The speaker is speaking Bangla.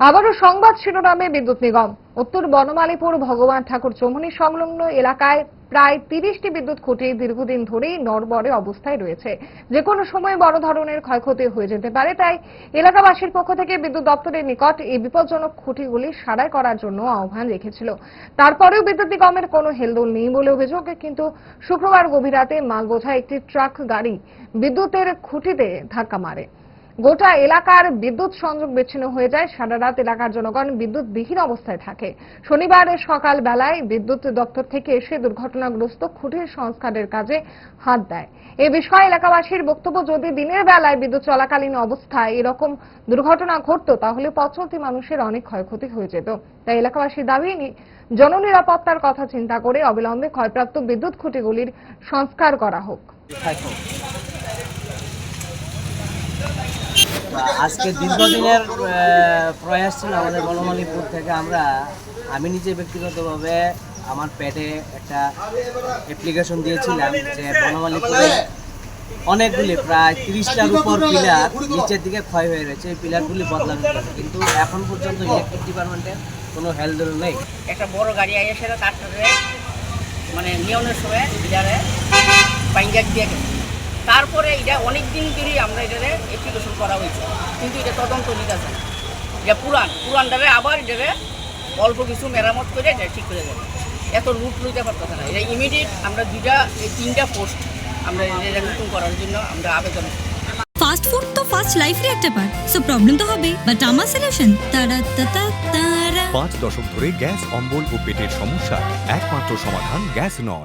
আবারও সংবাদ শিরোনামে বিদ্যুৎ নিগম। উত্তর বনমালীপুর, ভগবান ঠাকুর চৌমুহনী সংলগ্ন এলাকায় প্রায় তিরিশটি বিদ্যুৎ খুঁটি দীর্ঘদিন ধরেই নড়বড়ে অবস্থায় রয়েছে। যে কোনো সময় বড় ধরনের ক্ষয়ক্ষতি হয়ে যেতে পারে, তাই এলাকাবাসীর পক্ষ থেকে বিদ্যুৎ দপ্তরের নিকট এই বিপজ্জনক খুঁটিগুলি সারাই করার জন্য আহ্বান রেখেছিল। তারপরেও বিদ্যুৎ নিগমের কোনো হেলদোল নেই বলে অভিযোগ, কিন্তু শুক্রবার গভীর রাতে মাল বোঝা একটি ট্রাক গাড়ি বিদ্যুতের খুঁটিতে ধাক্কা মারে। গোটা এলাকার বিদ্যুৎ সংযোগ বিচ্ছিন্ন হয়ে যায়। সারা রাত এলাকার জনগণ বিদ্যুৎ বিহীন অবস্থায় থাকে। শনিবার সকাল বেলায় বিদ্যুৎ দপ্তর থেকে এসে দুর্ঘটনাগ্রস্ত খুঁটির সংস্কারের কাজে হাত দেয়। এ বিষয়ে এলাকাবাসীর বক্তব্য, যদি দিনের বেলায় বিদ্যুৎ চলাকালীন অবস্থায় এরকম দুর্ঘটনা ঘটতো, তাহলে পথ চলতি মানুষের অনেক ক্ষয়ক্ষতি হয়ে যেত। তাই এলাকাবাসীর দাবি জননিরাপত্তার কথা চিন্তা করে অবিলম্বে ক্ষয়প্রাপ্ত বিদ্যুৎ খুঁটিগুলির সংস্কার করা হোক থাকো আজকে দীর্ঘদিনের প্রয়াস ছিল আমাদের বনমালীপুর থেকে আমরা, আমি নিজে ব্যক্তিগতভাবে আমার পেটে একটা অ্যাপ্লিকেশন দিয়েছিলাম যে বনমালীপুরে অনেকগুলি প্রায় তিরিশটার উপর পিলার নিচের দিকে ক্ষয় হয়ে গেছে এই পিলারগুলি বদলানো হয়েছে কিন্তু এখন পর্যন্ত ইলেকট্রিক ডিপার্টমেন্টের কোনো হেলদোল নেই। একটা বড় গাড়ি আইয়া সেটা কাটতে মানে নিয়মের সময় এটারে বাইঙ্গাক দিয়ে গেছে। তারপরে এটা অনেক দিন ধরেই আমরা এটারে অ্যাপ্লিকেশন করা হয়েছে। কিন্তু এটা তদন্ত নিতেছে না। এটা পুরান পুরানটারে আবার এটারে অল্প কিছু মেরামত করে এটা ঠিক করে দেবে। এত রুট লইতে পারতেছে না। এটা ইমিডিয়েট আমরা দুইটা এই তিনটা পোস্ট আমরা এটা নতুন করার জন্য আমরা আবেদন ফাস্ট ফুড তো ফাস্ট লাইফের একটা পার্ট সো প্রবলেম তো হবে। বাট আমার সলিউশন তারা তারা তারা। পাঁচ দশক ধরে গ্যাস অম্বল ও পেটের সমস্যা। একমাত্র সমাধান গ্যাস নল।